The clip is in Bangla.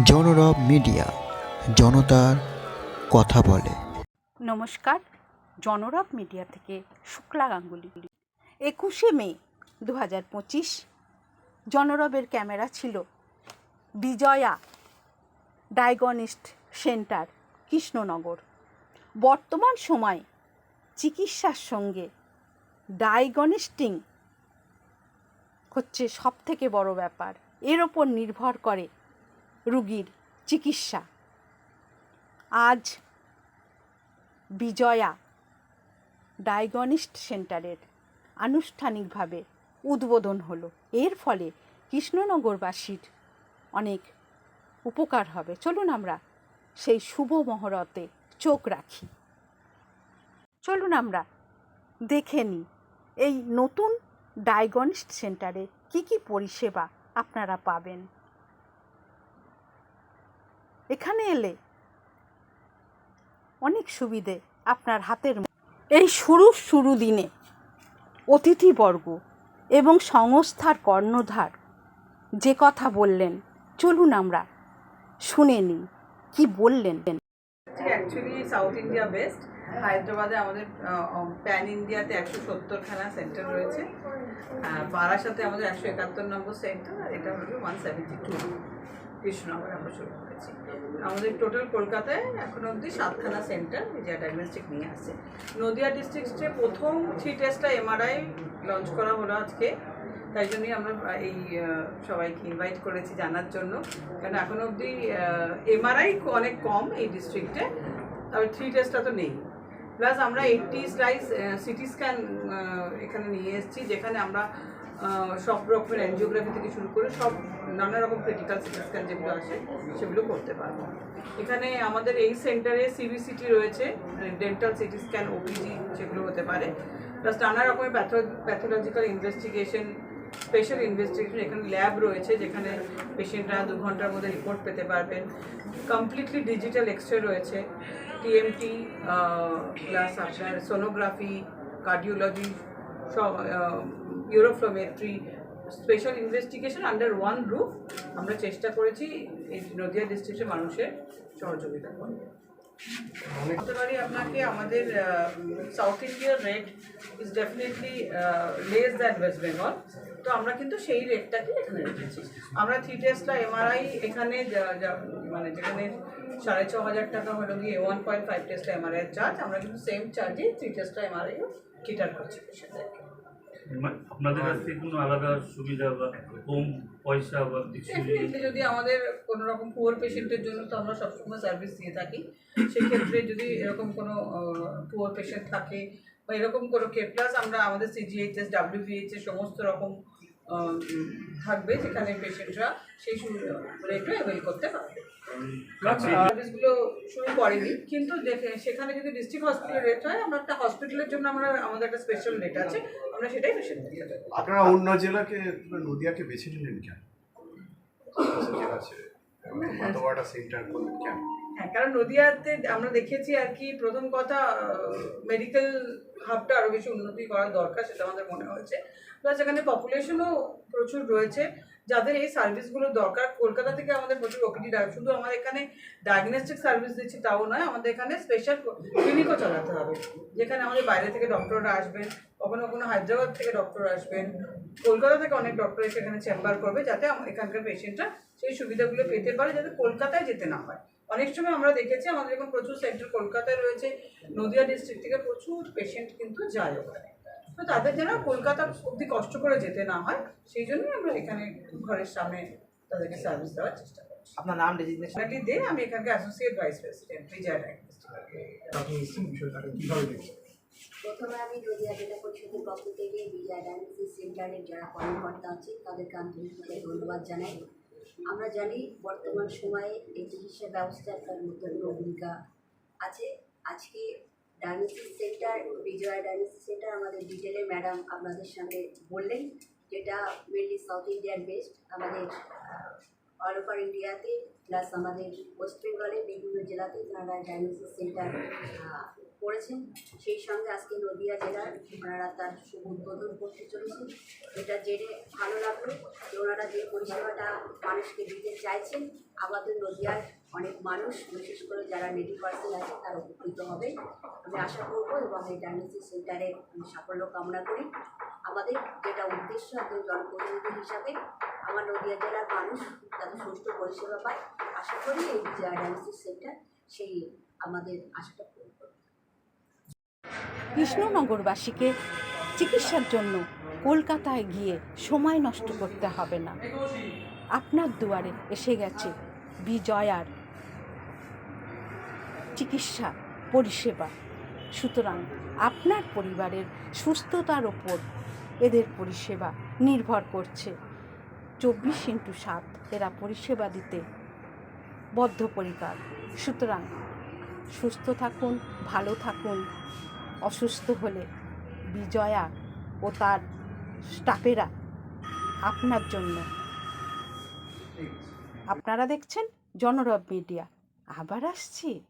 জনরব মিডিয়া, জনতার কথা বলে। নমস্কার, জনরব মিডিয়া থেকে শুক্লা গাঙ্গুলি। একুশে মে দু হাজার পঁচিশ, জনরবের ক্যামেরা ছিল বিজয়া ডায়গনিস্ট সেন্টার, কৃষ্ণনগর। বর্তমান সময় চিকিৎসার সঙ্গে ডায়াগনিস্টিং হচ্ছে সব থেকে বড় ব্যাপার। এর ওপর নির্ভর করে রুগীর চিকিৎসা। আজ বিজয়া ডায়াগনিস্ট সেন্টারের আনুষ্ঠানিকভাবে উদ্বোধন হলো। এর ফলে কৃষ্ণনগরবাসীর অনেক উপকার হবে। চলুন আমরা সেই শুভ মহরতে চোখ রাখি। চলুন আমরা দেখে নিই, এই নতুন ডায়াগনিস্ট সেন্টারে কি কি পরিষেবা আপনারা পাবেন। এখানে এলে অনেক সুবিধে আপনার হাতের এই শুরু শুরু দিনে অতিথিবর্গ এবং সংস্থার কর্ণধার যে কথা বললেন, চলুন আমরা শুনে নিই, কি বললেন? সাউথ ইন্ডিয়া বেস্ট হায়দ্রাবাদে আমাদের প্যান ইন্ডিয়াতে একশো সত্তরখানা সেন্টার রয়েছে। বারাসাতে আমাদের একশো একাত্তর নম্বর সেন্টার আর এটা হলো ওয়ান সেভেন্টি টু কৃষ্ণনগরে আমরা শুরু করেছি। আমাদের টোটাল কলকাতায় এখন অবধি সাতখানা সেন্টার যা ডায়াগনস্টিক নিয়ে আসছে নদিয়া ডিস্ট্রিক্টে প্রথম থ্রি টেস্টটা এমআরআই লঞ্চ করা হলো আজকে। তাই জন্যই আমরা এই সবাইকে ইনভাইট করেছি জানার জন্য। কারণ এখন অবধি এমআরআই অনেক কম এই ডিস্ট্রিক্টে তবে থ্রি টেস্টটা তো নেই। প্লাস আমরা এইটটি স্লাইস সিটি স্ক্যান এখানে নিয়ে এসেছি, যেখানে আমরা সব রকমের অ্যানজিওগ্রাফি থেকে শুরু করে সব নানা রকম ক্রিটিক্যাল সিটি স্ক্যান যেগুলো আছে, সেগুলো করতে পারব। এখানে আমাদের এই সেন্টারে সিবিসিটি রয়েছে ডেন্টাল সিটি স্ক্যান ওপিজি সেগুলো হতে পারে। প্লাস নানা রকমের প্যাথোলজিক্যাল ইনভেস্টিগেশন স্পেশাল ইনভেস্টিগেশন এখানে ল্যাব রয়েছে, যেখানে পেশেন্টরা দু ঘণ্টার মধ্যে রিপোর্ট পেতে পারবেন। কমপ্লিটলি ডিজিটাল এক্সরে রয়েছে। টিএমটি প্লাস আপনার sonography cardiology uroflowmetry special investigation under one roof আমরা চেষ্টা করেছি এই নদিয়া ডিস্ট্রিক্টের মানুষের সহযোগিতা করতে বলতে পারি আপনাকে, আমাদের সাউথ ইন্ডিয়ার rate is definitely less than West Bengal তো আমরা কিন্তু সেই রেটটাকে এখানে রেখেছি। আমরা থ্রি টেস্টটা এমআরআই এখানে মানে যেখানে সাড়ে ছ হাজার টাকা হলো গিয়ে ওয়ান পয়েন্ট ফাইভ টেস্টটা এমআরআই চার্জ আমরা কিন্তু সেম চার্জে থ্রি টেস্টটা এমআরআইও কিটার করছি। পেশেন্টদেরকে আপনাদের কাছ থেকে কোনো আলাদা সুবিধা বা কম পয়সা বা কিছু যদি আমাদের কোনো রকম পুয়ার পেশেন্টের জন্য তো আমরা সবসময় সার্ভিস দিয়ে থাকি। সেক্ষেত্রে যদি এরকম কোনো পুয়ার পেশেন্ট থাকে বা এরকম কোনো কে প্লাস আমরা আমাদের সিজিএইচএস ডাব্লিউভিএইচএস সমস্ত রকম থাকবে যেখানে পেশেন্টরা সেই রেটও অ্যাভেল করতে পারবে। সার্ভিসগুলো শুরু করেনি কিন্তু দেখে সেখানে যদি ডিস্ট্রিক্ট হসপিটাল রেট হয় আমরা একটা হসপিটালের জন্য আমরা আমাদের একটা স্পেশাল রেট আছে আমরা সেটাই দেবো আপনারা অন্য জেলাকে নদিয়াকে বেছে নিলেন কেন? জেলা ছেড়ে? বড় সেন্টার করলেন কেন? হ্যাঁ কারণ নদিয়াতে আমরা দেখেছি আর কি প্রথম কথা মেডিকেল হাবটা আরও বেশি উন্নতি করার দরকার সেটা আমাদের মনে হয়েছে। প্লাস এখানে পপুলেশনও প্রচুর রয়েছে। যাদের এই সার্ভিসগুলো দরকার, কলকাতা থেকে আমাদের প্রচুর ওপিডি শুধু আমাদের এখানে ডায়াগনস্টিক সার্ভিস দিচ্ছি তাও নয়, আমাদের এখানে স্পেশাল ক্লিনিকও চালাতে হবে। যেখানে আমাদের বাইরে থেকে ডক্টররা আসবেন, কখনো কখনো হায়দ্রাবাদ থেকে ডক্টর আসবেন। কলকাতা থেকে অনেক ডক্টর এসে এখানে চেম্বার করবে, যাতে এখানকার পেশেন্টরা সেই সুবিধাগুলো পেতে পারে, যাতে কলকাতায় যেতে না হয়। অনেক সময় আমরা দেখেছি আমাদের এখন প্রচুর সেন্টার কলকাতায় রয়েছে নদিয়া ডিস্ট্রিক্ট থেকে প্রচুর পেশেন্ট কিন্তু যায় ওখানে। তো তাদের যেন কলকাতা অব্দি কষ্ট করে যেতে না হয় সেই জন্যই আমরা এখানে ঘরের সামনে তাদেরকে সার্ভিস দেওয়ার চেষ্টা করছি। আপনার নাম ডেজিগনেশন সোনালি দে আমি এখানকার associate vice president Vijay diagnostic আপনি বিষয়টাকে কীভাবে দেখছেন? প্রথমে আমি নদিয়া জেলা পরিষদের পক্ষ থেকে বিজয় ডায়াগনোসিস সেন্টারের যারা কর্মকর্তা আছে তাদেরকে আন্তরিকভাবে ধন্যবাদ জানাই। আমরা জানি বর্তমান সময়ে এই চিকিৎসা ব্যবস্থা একটা গুরুত্বপূর্ণ ভূমিকা আছে। আজকে dialysis center Vijaya dialysis center আমাদের ডিটেলে ম্যাডাম আপনাদের সামনে বললেন, যেটা মেনলি সাউথ ইন্ডিয়ান বেস্ট আমাদের অল ইন্ডিয়াতে প্লাস আমাদের ওয়েস্ট বেঙ্গলে বিভিন্ন জেলাতে তারা ডায়ালিসিস সেন্টার করেছেন। সেই সঙ্গে আজকে নদিয়া জেলার ওনারা তার শুভ উদ্বোধন করতে চলেছেন। এটা জেনে ভালো লাগল ওনারা যে পরিষেবাটা মানুষকে দিতে চাইছেন, আমাদের নদিয়ার অনেক মানুষ, বিশেষ করে যারা নেটি পার্সন আছে, তারা উপকৃত হবে। আমি আশা করব এবং এই ডায়াগনোসিস সেন্টারে আমি সাফল্য কামনা করি। আমাদের যেটা উদ্দেশ্য একজন জনপ্রতিনিধি হিসাবে, আমার নদিয়া জেলার মানুষ তাদের সুষ্ঠু পরিষেবা পায়। আশা করি এই ডায়াগনোসিস সেন্টার সেই আমাদের আশাটা পূরণ করবে। কৃষ্ণনগরবাসীকে চিকিৎসার জন্য কলকাতায় গিয়ে সময় নষ্ট করতে হবে না। আপনার দুয়ারে এসে গেছে বিজয়ার চিকিৎসা, পরিষেবা। সুতরাং আপনার পরিবারের সুস্থতার ওপর এদের পরিষেবা নির্ভর করছে। চব্বিশ ইন্টু সাত এরা পরিষেবা দিতে বদ্ধপরিকার। সুতরাং সুস্থ থাকুন, ভালো থাকুন, অসুস্থ হলে বিজয়া ও তার স্টাফেরা আপনার জন্য। আপনারা দেখছেন জনরব মিডিয়া। আবার আসছি।